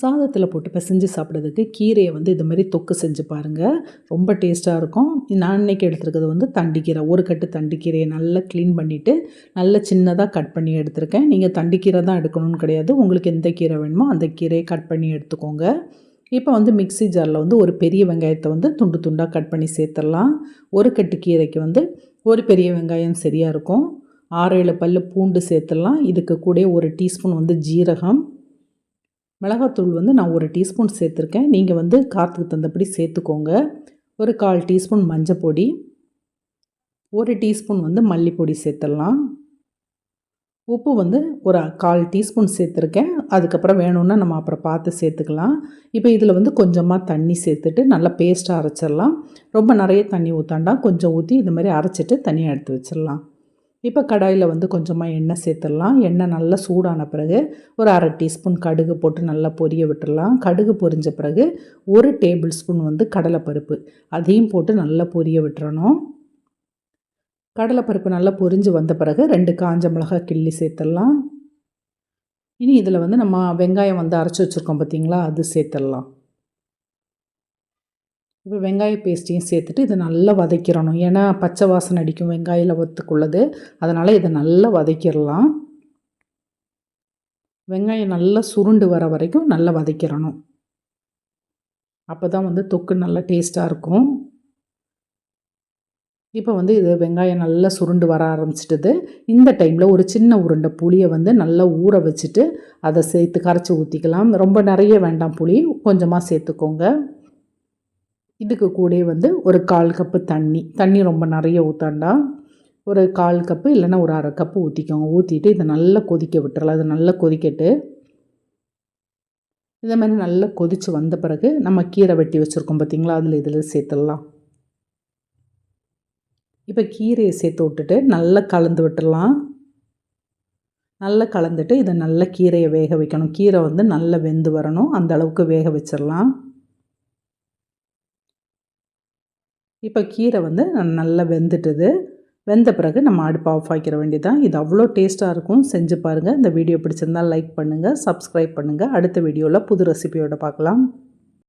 சாதத்தில் போட்டு பிசைஞ்சு சாப்பிட்றதுக்கு கீரையை வந்து இது மாதிரி தொக்கு செஞ்சு பாருங்கள் ரொம்ப டேஸ்ட்டாக இருக்கும். நான் இன்றைக்கி எடுத்துருக்கிறது வந்து தண்டிக்கீரை. ஒரு கட்டு தண்டிக்கீரையை நல்லா க்ளீன் பண்ணிவிட்டு நல்லா சின்னதாக கட் பண்ணி எடுத்திருக்கேன். நீங்கள் தண்டிக்கீரை தான் எடுக்கணும்னு கிடையாது. உங்களுக்கு எந்த கீரை வேணுமோ அந்த கீரையை கட் பண்ணி எடுத்துக்கோங்க. இப்போ வந்து மிக்ஸி ஜாரில் வந்து ஒரு பெரிய வெங்காயத்தை வந்து துண்டு துண்டாக கட் பண்ணி சேர்த்துடலாம். ஒரு கட்டு கீரைக்கு வந்து ஒரு பெரிய வெங்காயம் சரியாக இருக்கும். ஆறு ஏழு பல் பூண்டு சேர்த்துடலாம். இதுக்கு கூட ஒரு டீஸ்பூன் வந்து ஜீரகம். மிளகாத்தூள் வந்து நான் ஒரு டீஸ்பூன் சேர்த்துருக்கேன். நீங்கள் வந்து காற்றுக்கு தந்தபடி சேர்த்துக்கோங்க. ஒரு கால் டீஸ்பூன் மஞ்சள் பொடி. ஒரு டீஸ்பூன் வந்து மல்லிப்பொடி சேர்த்துடலாம். உப்பு வந்து ஒரு கால் டீஸ்பூன் சேர்த்துருக்கேன். அதுக்கப்புறம் வேணும்னா நம்ம அப்புறம் பார்த்து சேர்த்துக்கலாம். இப்போ இதில் வந்து கொஞ்சமாக தண்ணி சேர்த்துட்டு நல்லா பேஸ்ட்டாக அரைச்சிடலாம். ரொம்ப நிறைய தண்ணி ஊற்றாண்டா கொஞ்சம் ஊற்றி இது மாதிரி அரைச்சிட்டு தனியாக எடுத்து வச்சிடலாம். இப்போ கடாயில் வந்து கொஞ்சமாக எண்ணெய் சேர்த்துடலாம். எண்ணெய் நல்லா சூடான பிறகு ஒரு அரை டீஸ்பூன் கடுகு போட்டு நல்லா பொரிய விட்டுடலாம். கடுகு பொரிஞ்ச பிறகு ஒரு டேபிள் ஸ்பூன் வந்து கடலைப்பருப்பு அதையும் போட்டு நல்லா பொரிய விட்டுறணும். கடலைப்பருப்பு நல்லா பொரிஞ்சு வந்த பிறகு ரெண்டு காஞ்ச மிளகாய் கிள்ளி சேர்த்துடலாம். இனி இதில் வந்து நம்ம வெங்காயம் வந்து அரைச்சி வச்சுருக்கோம் பார்த்திங்களா? அது சேர்த்துடலாம். இப்போ வெங்காய பேஸ்ட்டையும் சேர்த்துட்டு இதை நல்லா வதக்கிடணும் ஏன்னா பச்சை வாசனை அடிக்கும் வெங்காயில் ஒத்துக்குள்ளது அதனால் இதை நல்லா வதக்கிடலாம். வெங்காயம் நல்லா சுருண்டு வர வரைக்கும் நல்லா வதக்கிடணும். அப்போ தான் வந்து தொக்கு நல்லா டேஸ்ட்டாக இருக்கும். இப்போ வந்து இது வெங்காயம் நல்லா சுருண்டு வர ஆரம்பிச்சிட்டது. இந்த டைமில் ஒரு சின்ன உருண்டை புளியை வந்து நல்லா ஊற வச்சுட்டு அதை சேர்த்து கரைச்சி ஊற்றிக்கலாம் ரொம்ப நிறைய வேண்டாம் புளி கொஞ்சமாக சேர்த்துக்கோங்க. இதுக்கு கூட வந்து ஒரு கால் கப்பு தண்ணி. தண்ணி ரொம்ப நிறைய ஊற்றாண்டா ஒரு கால் கப்பு இல்லைன்னா ஒரு அரை கப்பு ஊற்றிக்கோங்க ஊற்றிட்டு இதை நல்லா கொதிக்க விட்டுறலாம். அது நல்லா கொதிக்கட்டு. இதை மாதிரி நல்லா கொதித்து வந்த பிறகு நம்ம கீரை வெட்டி வச்சுருக்கோம் பார்த்திங்களா? அதில் இதில் சேர்த்துடலாம். இப்போ கீரையை சேர்த்து விட்டுட்டு நல்லா கலந்து விட்டுடலாம். நல்லா கலந்துட்டு இதை நல்லா கீரையை வேக வைக்கணும். கீரை வந்து நல்லா வெந்து வரணும். அந்த அளவுக்கு வேக வச்சிடலாம். இப்போ கீரை வந்து நல்லா வெந்துட்டுது. வெந்த பிறகு நம்ம அடுப்பு ஆஃப் ஆக்கிற வேண்டியதான் இது அவ்வளோ டேஸ்ட்டாக இருக்கும். செஞ்சு பாருங்கள் இந்த வீடியோ பிடிச்சிருந்தால் லைக் பண்ணுங்கள் சப்ஸ்கிரைப் பண்ணுங்கள் அடுத்த வீடியோவில் புது ரெசிபியோட பார்க்கலாம்.